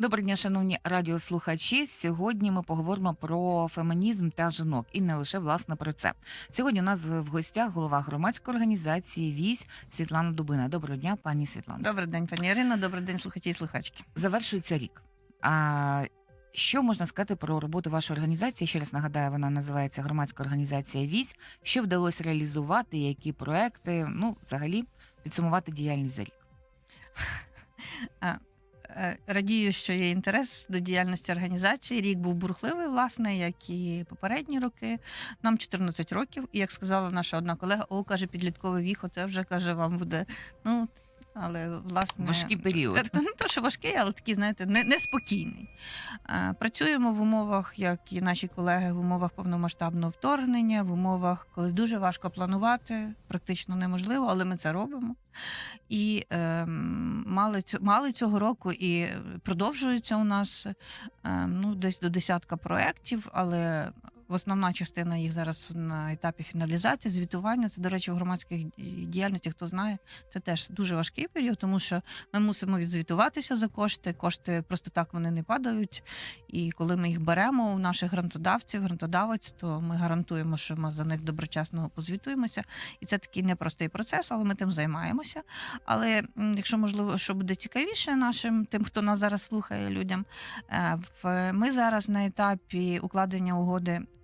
Доброго дня, шановні радіослухачі. Сьогодні ми поговоримо про фемінізм та жінок, і не лише власне про це. Сьогодні у нас в гостях голова громадської організації Вісь Світлана Дубина. Доброго дня, пані Світлана. Добрий день, пані Ірино. Добрий день, слухачі і слухачки. Завершується рік. А що можна сказати про роботу вашої організації? Ще раз нагадаю, вона називається громадська організація Вісь. Що вдалося реалізувати? Які проекти? Ну, взагалі, підсумувати діяльність за рік. Е, Радію, що є інтерес до діяльності організації. Рік був бурхливий, власне, як і попередні роки. Нам 14 років, і як сказала наша одна колега, о, каже, підлітковий віхо, оце вже каже, вам буде. Ну, але власне Важкий період. Це не то, що важкий, але такий, знаєте, не- неспокійний. Е, Працюємо в умовах, як і наші колеги, в умовах повномасштабного вторгнення, в умовах, коли дуже важко планувати, практично неможливо, але ми це робимо. І е, мали, мали цього року і продовжується у нас е, ну, десь до десятка проєктів, але основна частина їх зараз на етапі фіналізації, звітування. Це, до речі, в громадських діяльності, хто знає, це теж дуже важкий період, тому що ми мусимо відзвітуватися за кошти. Кошти просто так вони не падають. І коли ми їх беремо у наших грантодавців, грантодавець, то ми гарантуємо, що ми за них доброчасно позвітуємося. І це такий непростий процес, але ми тим займаємося. Але якщо можливо, що буде цікавіше нашим тим, хто нас зараз слухає людям, е, в ми зараз на етапі укладення угоди.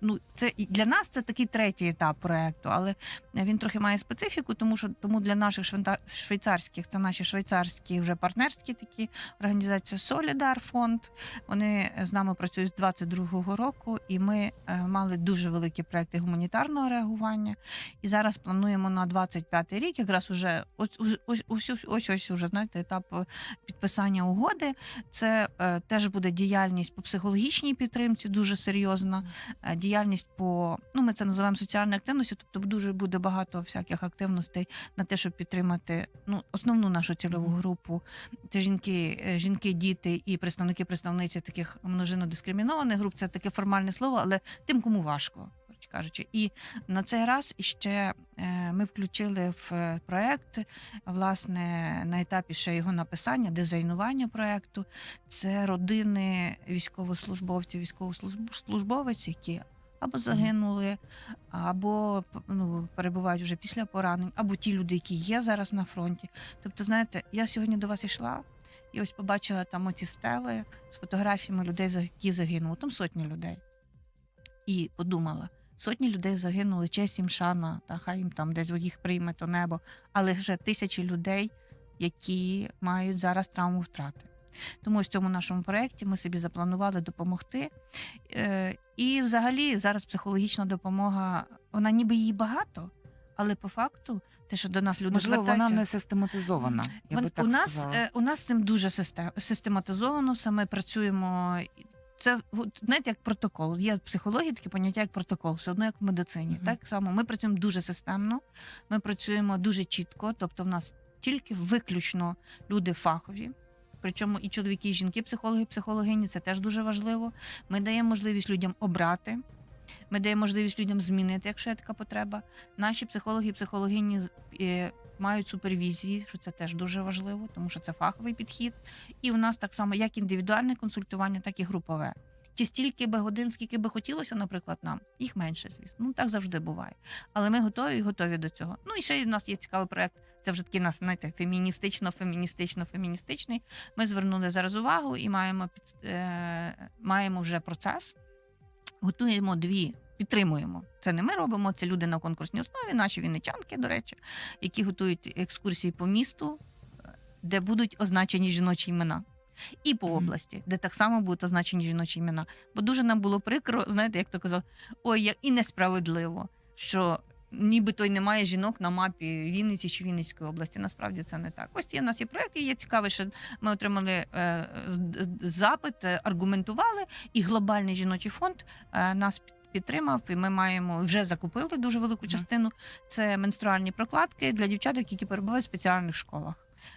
Ну, це і для нас це такий третій етап проекту, але він трохи має специфіку, тому що тому для наших швейцарських це наші швейцарські вже партнерські такі організації Солідар фонд. Вони з нами працюють з 22-го року, і ми е, мали дуже великі проекти гуманітарного реагування. І зараз плануємо на 25-й рік, якраз уже ось ось ось ось, ось уже знаєте, етап е, підписання угоди. Це е, теж буде діяльність по психологічній підтримці, дуже серйозна. Е, Діяльність по ну ми це називаємо соціальною активністю, тобто дуже буде багато всяких активностей на те, щоб підтримати ну основну нашу цільову групу. Це жінки, е, жінки, діти і представники представниці таких множинно дискримінованих груп. Це таке формальне слово, але тим, кому важко. Кажучи, і на цей раз іще е, ми включили в е, проект, власне, на етапі ще його написання, дизайнування проекту. Це родини військовослужбовців, військовослужбовець, які або загинули, або ну, перебувають вже після поранень, або ті люди, які є зараз на фронті. Тобто, знаєте, я сьогодні до вас йшла і ось побачила там оці стели з фотографіями людей, які загинули. Там сотні людей. І подумала. Сотні людей загинули, честь їм шана, та хай їм там десь їх прийме то небо, але вже тисячі людей, які мають зараз травму втрати. Тому в цьому нашому проєкті ми собі запланували допомогти. Е, і взагалі зараз психологічна допомога, вона ніби її багато, але по факту, те, що до нас люди Можливо, вона не систематизована. Я Вон- би так у нас сказала. е, у нас з цим дуже систематизовано. Ми працюємо. Це знаєте, як протокол. Є в психології таке поняття як протокол, все одно як в медицині. Мгм. Так само ми працюємо дуже системно, ми працюємо дуже чітко. Тобто, в нас тільки виключно люди фахові. Причому і чоловіки, і жінки, психологи, психологині, це теж дуже важливо. Ми даємо можливість людям обрати. Ми даємо можливість людям змінити, якщо є така потреба. Наші психологи і психологині мають супервізії, що це теж дуже важливо, тому що це фаховий підхід. І у нас так само як індивідуальне консультування, так і групове. Чи стільки би годин, скільки би хотілося, наприклад, нам, їх менше, звісно. Ну так завжди буває. Але ми готові і готові до цього. Ну і ще у нас є цікавий проект. Це вже такий нас, знаєте, феміністично, феміністично, феміністичний. Ми звернули зараз увагу і маємо під, е, маємо вже процес. Готуємо дві, підтримуємо. Це не ми робимо, це люди на конкурсній основі, наші вінничанки, до речі, які готують екскурсії по місту, де будуть означені жіночі імена. І по області, де так само будуть означені жіночі імена. Бо дуже нам було прикро, знаєте, як то казав, ой, як і несправедливо, що нібито й немає жінок на мапі Вінниці чи Вінницької області. Насправді це не так. Ось є в нас є проект, і є цікаве, що ми отримали е, запит, е, аргументували, і глобальний жіночий фонд е, нас під- підтримав. І ми маємо вже закупили дуже велику частину. Це менструальні прокладки для дівчаток, які перебувають в спеціальних школах.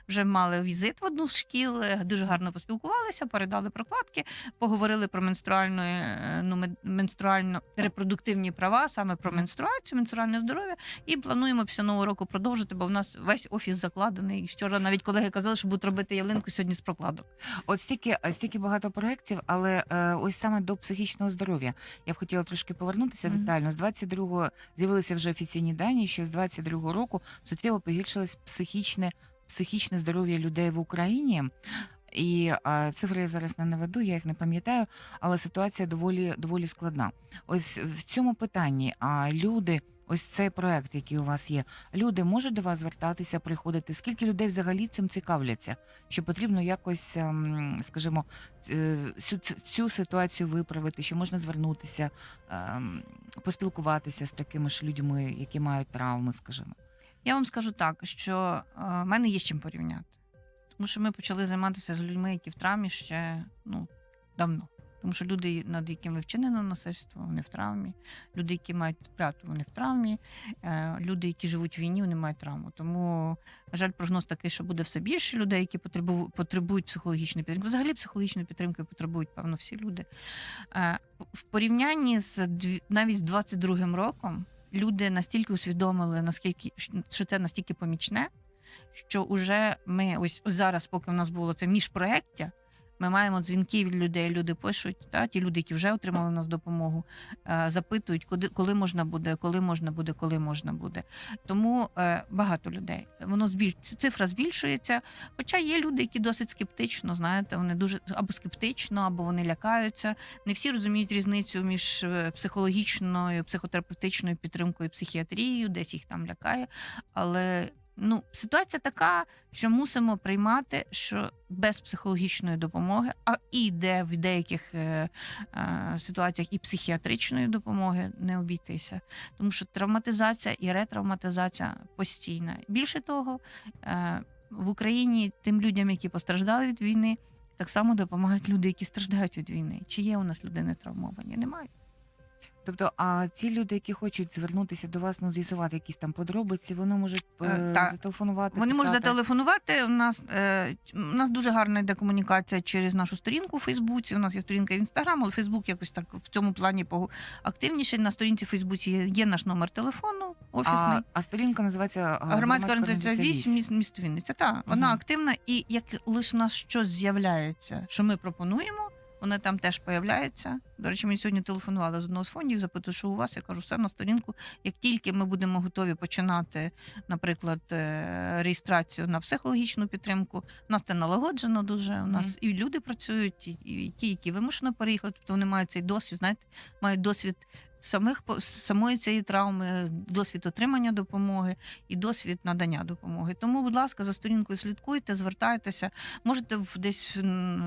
Вже мали візит в одну з шкіл, е, дуже гарно поспілкувалися, передали прокладки, поговорили про менструальну, е, ну, менструально репродуктивні права, саме про менструацію, менструальне здоров'я. І плануємо після нового року продовжити, бо в нас весь офіс закладений. Вчора навіть колеги казали, що будуть робити ялинку сьогодні з прокладок. От стільки, стільки багато проєктів, але е, ось саме до психічного здоров'я. Я б хотіла трошки повернутися Мгм. детально. З 22-го з'явилися вже офіційні дані, що з 22-го року суттєво погіршилось психічне, психічне здоров'я людей в Україні. І цифри я зараз не наведу, я їх не пам'ятаю, але ситуація доволі доволі складна. Ось в цьому питанні а люди, ось цей проект, який у вас є, люди можуть до вас звертатися, приходити. Скільки людей взагалі цим цікавляться? Що потрібно якось, ем, скажімо, е, цю, цю ситуацію виправити, що можна звернутися, ем, поспілкуватися з такими ж людьми, які мають травми, скажімо. Я вам скажу так, що е, в мене є з чим порівняти. Тому що ми почали займатися з людьми, які в травмі ще ну, давно. Тому що люди, над якими вчинено насильство, вони в травмі. Люди, які мають втрату, вони в травмі. Е, Люди, які живуть в війні, вони мають травму. Тому, на жаль, прогноз такий, що буде все більше людей, які потребують психологічної підтримки. Взагалі психологічної підтримки потребують, певно, всі люди. Е, В порівнянні з навіть з 22-м роком люди настільки усвідомили, наскільки що це настільки помічне, що вже ми ось зараз, поки в нас було це міжпроєктя, ми маємо дзвінки від людей. Люди пишуть, та ті люди, які вже отримали нас допомогу, е, запитують, куди коли можна буде, коли можна буде, коли можна буде. Тому е, багато людей. Воно збільш цифра збільшується. Хоча є люди, які досить скептично, знаєте, вони дуже або скептично, або вони лякаються. Не всі розуміють різницю між е, психологічною, психотерапевтичною підтримкою, психіатрією, десь їх там лякає. Але ну, ситуація така, що мусимо приймати, що без психологічної допомоги, а і де в деяких е, е, ситуаціях і психіатричної допомоги не обійтися. Тому що травматизація і ретравматизація постійна. Більше того, е, в Україні тим людям, які постраждали від війни, так само допомагають люди, які страждають від війни. Чи є у нас людини травмовані? Немає. Тобто, а ці люди, які хочуть звернутися до вас, ну з'ясувати якісь там подробиці, вони можуть е, Е, та. зателефонувати. Вони можуть писати? зателефонувати. У нас е, у нас дуже гарна йде комунікація через нашу сторінку у Фейсбуці. У нас є сторінка в Інстаграм, але Фейсбук якось так в цьому плані погу- активніше. На сторінці в Фейсбуці є, є наш номер телефону офісний. А, а сторінка називається е, Громадська організація «Вісь». «Вісь» міст, місто Вінниця. Так, вона Мгм. активна, і як лише нас щось з'являється, що ми пропонуємо, вони там теж появляються. До речі, мені сьогодні телефонували з одного з фондів, запитую, що у вас. Я кажу, все на сторінку. Як тільки ми будемо готові починати, наприклад, е, реєстрацію на психологічну підтримку, у нас це налагоджено дуже. У нас і люди працюють, і ті, які вимушено переїхали, тобто вони мають цей досвід, знаєте, мають досвід. Самих самої цієї травми, досвід отримання допомоги і досвід надання допомоги. Тому, будь ласка, за сторінкою слідкуйте, звертайтеся. Можете в- десь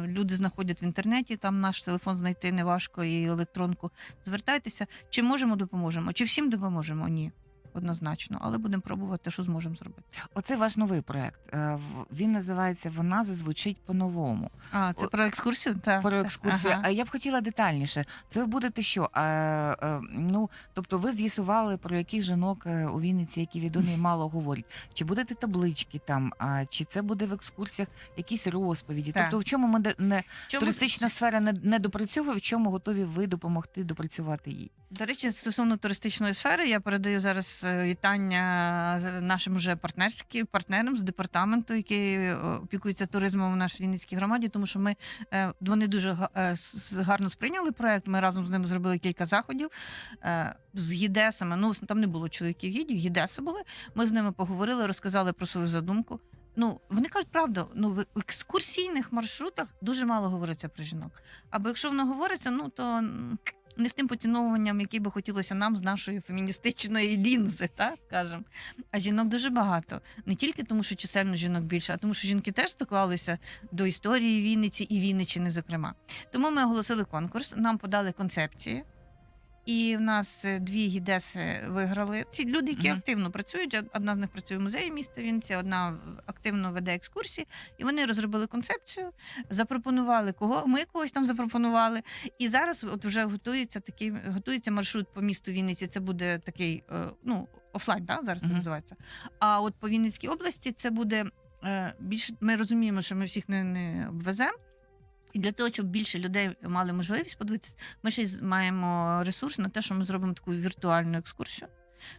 люди знаходять в інтернеті, там наш телефон знайти неважко і електронку. Звертайтеся, чи можемо допоможемо, чи всім допоможемо? Ні. Однозначно, але будемо пробувати, що зможемо зробити. Оце ваш новий проект. Е, в- Він називається Вона зазвучить по-новому. А це О, про екскурсію? Так, Про екскурсію. Ага. А я б хотіла детальніше. Це ви будете що? Е, е, ну, тобто, ви з'ясували про яких жінок е, у Вінниці, які відомі мало говорять. Чи будете таблички там, а чи це буде в екскурсіях якісь розповіді? Так. Тобто, в чому ми де- не Чому туристична сфера не, не допрацьовує, в чому готові ви допомогти допрацювати їй? До речі, стосовно туристичної сфери, я передаю зараз е, вітання нашим уже партнерським партнерам з департаменту, який е, опікується туризмом в нашій Вінницькій громаді, тому що ми е, вони дуже е, гарно сприйняли проект. Ми разом з ними зробили кілька заходів е, з гідесами. Ну там не було чоловіків гідів, гідеси були. Ми з ними поговорили, розказали про свою задумку. Ну, вони кажуть правду, ну в екскурсійних маршрутах дуже мало говориться про жінок. Або якщо воно говориться, ну то не з тим поціновуванням, яке би хотілося нам з нашої феміністичної лінзи, так скажем. А жінок дуже багато. Не тільки тому, що чисельно жінок більше, а тому, що жінки теж доклалися до історії Вінниці і Вінниччини, зокрема. Тому ми оголосили конкурс, нам подали концепції. І в нас е, дві гідеси виграли. Ті люди, які Мгм. активно працюють. Одна з них працює в музеї міста Вінниці, одна активно веде екскурсії. І вони розробили концепцію, запропонували кого. Ми когось там запропонували. І зараз от вже готується такий готується маршрут по місту Вінниці. Це буде такий, е, ну офлайн, да, зараз це називається. А от по Вінницькій області це буде е, більше ми розуміємо, що ми всіх не, не обвеземо. І для того, щоб більше людей мали можливість подивитися, ми ще маємо ресурс на те, що ми зробимо таку віртуальну екскурсію.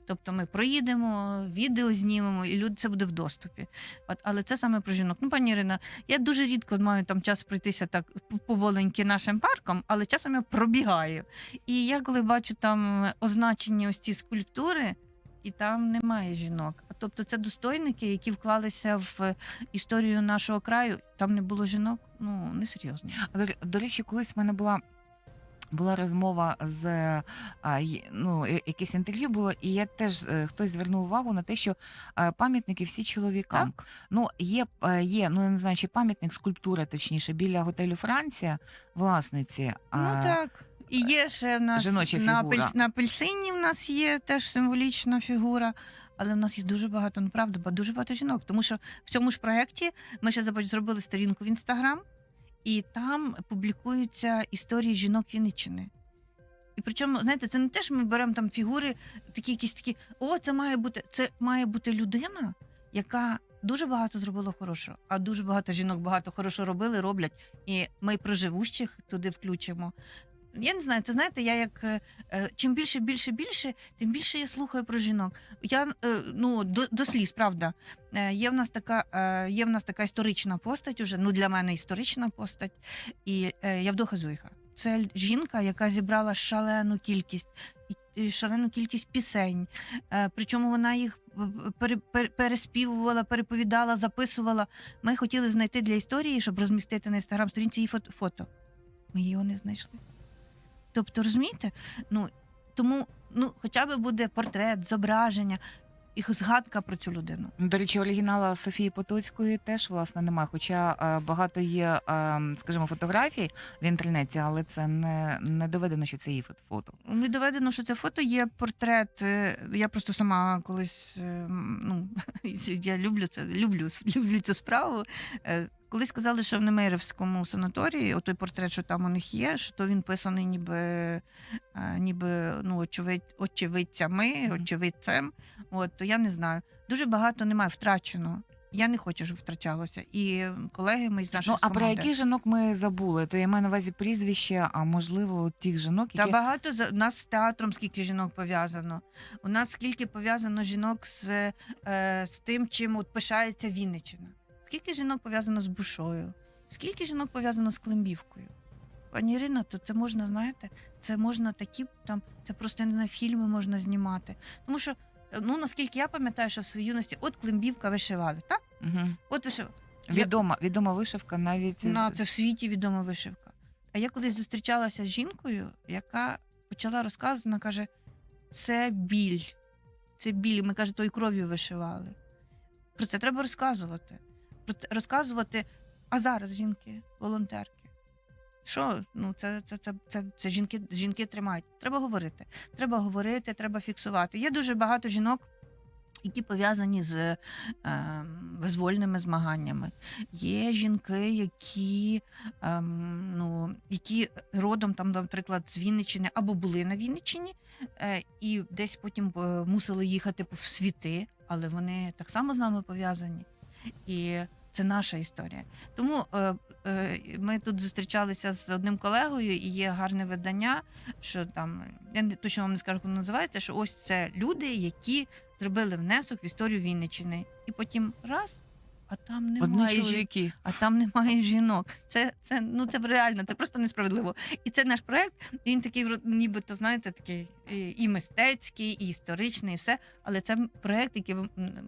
Тобто ми проїдемо, відео знімемо, і люди це буде в доступі. От, але це саме про жінок. Ну, пані Ірина, я дуже рідко маю там час пройтися так поволеньки нашим парком, але часом я пробігаю. І я коли бачу там означені ось ці скульптури, і там немає жінок. Тобто це достойники, які вклалися в історію нашого краю. Там не було жінок. Ну несерйозно. А, До, речі, колись в мене була. Була розмова з а, ну, якесь інтерв'ю було, і я теж е, хтось звернув увагу на те, що е, пам'ятники всі чоловікам. Так? Ну, є, е, є, ну я не знаю, чи пам'ятник, скульптура, точніше, біля готелю Франція, власниці. Ну так. І є ще в нас Жіноча на, фігура. апельс- на апельсині в нас є теж символічна фігура. Але в нас є дуже багато, ну правда, ба- дуже багато жінок. Тому що в цьому ж проєкті ми ще запо- зробили сторінку в інстаграм, і там публікуються історії жінок Вінниччини. І причому, знаєте, це не те, що ми беремо там фігури, такі якісь такі, о, це має бути, це має бути людина, яка дуже багато зробила хорошого, а дуже багато жінок багато хорошого робили, роблять. І ми проживущих туди включимо. Я не знаю, це знаєте, я як е, е, чим більше, більше, більше, тим більше я слухаю про жінок. Я е, ну до, до сліз, правда. Є в нас така, є в нас така історична постать, уже ну для мене історична постать, і е, Явдоха Зуйха. Це жінка, яка зібрала шалену кількість шалену кількість пісень. Причому вона їх пере- пере- переспівувала, переповідала, записувала. Ми хотіли знайти для історії, щоб розмістити на інстаграм сторінці її фото. Ми його не знайшли. Тобто, розумієте? Ну тому ну, хоча б буде портрет, зображення і згадка про цю людину. Ну, До речі, оригінала Софії Потоцької теж власне немає. Хоча е, багато є, е, скажімо, фотографій в інтернеті, але це не, не доведено, що це її фото-. Не доведено, що це фото є портрет. е, Я просто сама колись ну я люблю це, люблю, люблю цю справу. Колись сказали, що в Немирівському санаторії, отой портрет, що там у них є, що то він писаний ніби, е, ніби ну, очевидь, очевидцями, очевидцем. От, то я не знаю. Дуже багато немає втрачено. Я не хочу, щоб втрачалося. І колеги мої з нашої Ну а про яких жінок ми забули? То я маю на увазі прізвище, а можливо, тих жінок, Та багато за у нас з театром скільки жінок пов'язано. У нас скільки пов'язано жінок з, е, з тим, чим от пишається Вінниччина. Скільки жінок пов'язано з Бушою? Скільки жінок пов'язано з Климбівкою? Пані Ірино, то це можна, знаєте, це можна такі там, це просто не на фільми можна знімати. Тому що, ну наскільки я пам'ятаю, що в своїй юності от Климбівка вишивали, так? угу. От вишивали. відома, відома вишивка навіть Ну, це в світі відома вишивка. А я колись зустрічалася з жінкою, яка почала розказувати, вона каже: це біль, це біль. Ми каже, тою кров'ю вишивали. Про це треба розказувати. Розказувати. А зараз жінки, волонтерки. Що? Ну, це, це, це, це, це жінки, жінки тримають. Треба говорити. Треба говорити, треба фіксувати. Є дуже багато жінок, які пов'язані з е, визвольними змаганнями. Є жінки, які, ем, ну, які родом, там, наприклад, з Вінниччини або були на Вінниччині, е, і десь потім е, мусили їхати в світи, але вони так само з нами пов'язані. І це наша історія. Тому е, е, ми тут зустрічалися з одним колегою, і є гарне видання, що там я не точно вам не скажу, як воно називається, що ось це люди, які зробили внесок в історію Вінниччини. І потім раз, а там немає жінок а там немає жінок. Це, це, ну, це реально, це просто несправедливо. І це наш проект. Він такий, нібито, знаєте, такий і, мистецький, і історичний, і все. Але це проект, який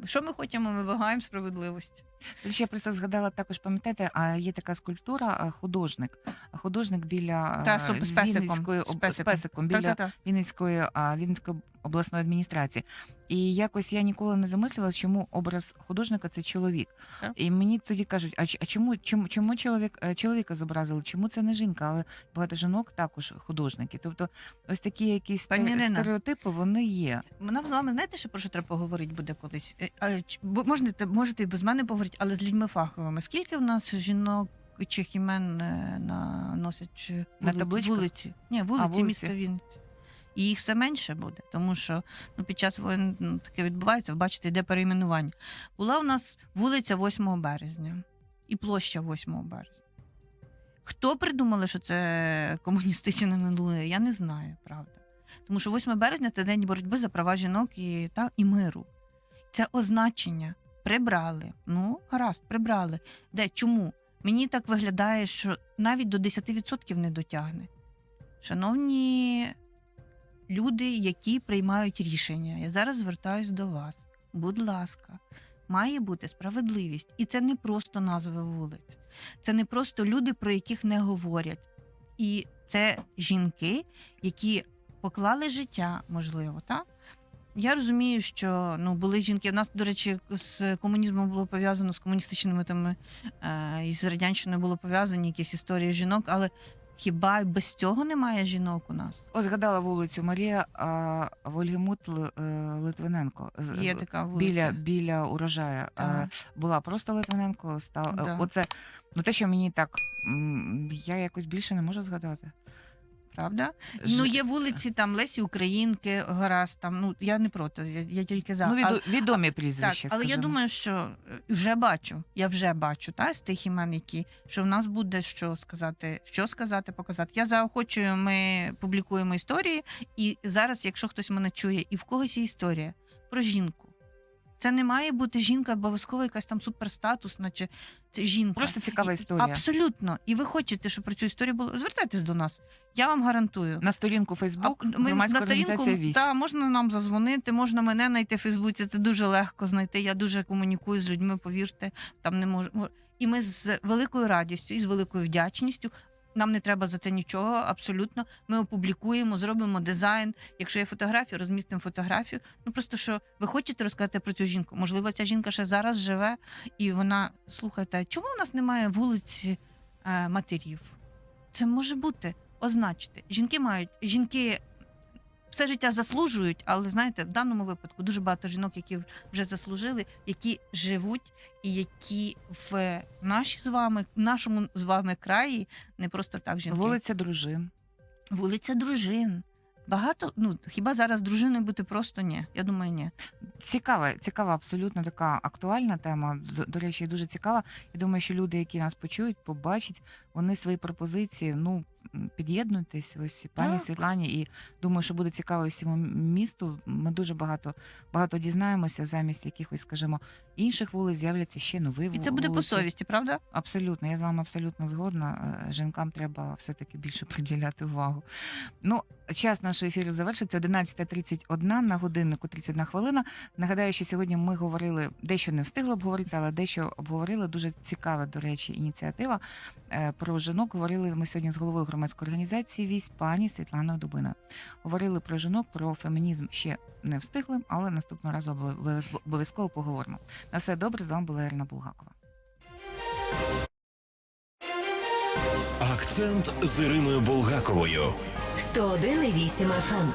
що ми хочемо, ми вимагаємо справедливості. Я просто згадала також, пам'ятаєте, а є така скульптура, художник. Художник біля Та, з- Вінницької з песиком. з песиком біля Та-та-та. Вінницької, а, Вінницької обласної адміністрації. І якось я ніколи не замислювала, чому образ художника це чоловік. Так. І мені тоді кажуть, а, а чому, чому, чому чоловік, е, чоловіка зобразили? Чому це не жінка? Але багато жінок також художники. Тобто, ось такі якісь Пані Ірина. стереотипи, вони є. Нам з вами знаєте, що про що треба поговорити буде колись? Е, а, ч- бо можете, можете і без мене поговорити, але з людьми фаховими. Скільки в нас жінок чих імен е, на носять е, На табличках? вулиці? Ні, вулиці, вулиці. міста Вінниці. І їх все менше буде, тому що ну, під час воєн ну, таке відбувається, ви бачите, йде перейменування. Була у нас вулиця 8 березня і площа 8 березня. Хто придумали, що це комуністичне минуле, я не знаю, правда. Тому що 8 березня це день боротьби за права жінок і, та, і миру. Це означення прибрали. Ну, гаразд, прибрали. Де чому? Мені так виглядає, що навіть до 10% не дотягне. Шановні люди, які приймають рішення, я зараз звертаюсь до вас. Будь ласка, має бути справедливість. І це не просто назви вулиць, це не просто люди, про яких не говорять. І це жінки, які поклали життя, можливо, так? Я розумію, що ну були жінки. У нас, до речі, з комунізмом було пов'язано з комуністичними там е, і з радянщиною було пов'язані якісь історії жінок, але хіба без цього немає жінок у нас? От згадала вулицю Марія а, Вольгемут е, Литвиненко. Є така вулиця. біля, біля урожая. Так. Е, була просто Литвиненко. Став... Да. Оце, ну те, що мені так, я якось більше не можу згадати. Правда? Ж- Ну, є вулиці там Лесі Українки, гаразд там. Ну я не проти, я, я тільки за. ну, Але- відо- відомі Так, прізвища. але я думаю, що е, вже бачу, я вже бачу та, з тих імен, які що в нас буде що сказати, що сказати, показати. Я заохочую, ми публікуємо історії, і зараз, якщо хтось мене чує, і в когось є історія про жінку. Це не має бути жінка, обов'язково якась там суперстатусна, чи це жінка. Просто цікава історія. Абсолютно. І ви хочете, щоб про цю історію було. Звертайтесь до нас. Я вам гарантую. На сторінку Фейсбук, громадська на сторінку організація «Вісь». та, можна нам зазвонити, можна мене знайти в Фейсбуці. Це дуже легко знайти. Я дуже комунікую з людьми, повірте, там не можу. І ми з великою радістю і з великою вдячністю. Нам не треба за це нічого, абсолютно. Ми опублікуємо, зробимо дизайн. Якщо є фотографія, розмістимо фотографію. Ну просто що ви хочете розказати про цю жінку? Можливо, ця жінка ще зараз живе, і вона слухайте, чому у нас немає вулиці е, матерів? Це може бути. Означити жінки мають жінки все життя заслужують, але знаєте, в даному випадку дуже багато жінок, які вже заслужили, які живуть і які в наші з вами, в нашому з вами краї не просто так жінки. Вулиця дружин. Вулиця дружин. Багато, ну хіба зараз дружини бути просто ні? Я думаю, ні. Цікава, цікава, абсолютно така актуальна тема. До, до речі, дуже цікава. Я думаю, що люди, які нас почують, побачать, вони свої пропозиції, ну під'єднуйтесь ось пані Так. Світлані, і думаю, що буде цікаво всьому місту. Ми дуже багато багато дізнаємося замість якихось, скажімо, інших вулиць з'являться ще нові І це буде по совісті, правда? Абсолютно, я з вами абсолютно згодна. Е, Жінкам треба все-таки більше приділяти увагу. Ну, час нашого ефіру завершиться 11.31 на годиннику 31 хвилина. Нагадаю, що сьогодні ми говорили дещо не встигли обговорити, але дещо обговорили. Дуже цікава, до речі, ініціатива е, про жінок. Говорили ми сьогодні з головою громадської організації Вісь пані Світланою Дубиною. Говорили про жінок, про фемінізм ще не встигли, але наступного разу обов'язково поговоримо. На все добре, з вами була Ірина Булгакова. Акцент з Іриною Булгаковою. 101,8 FM.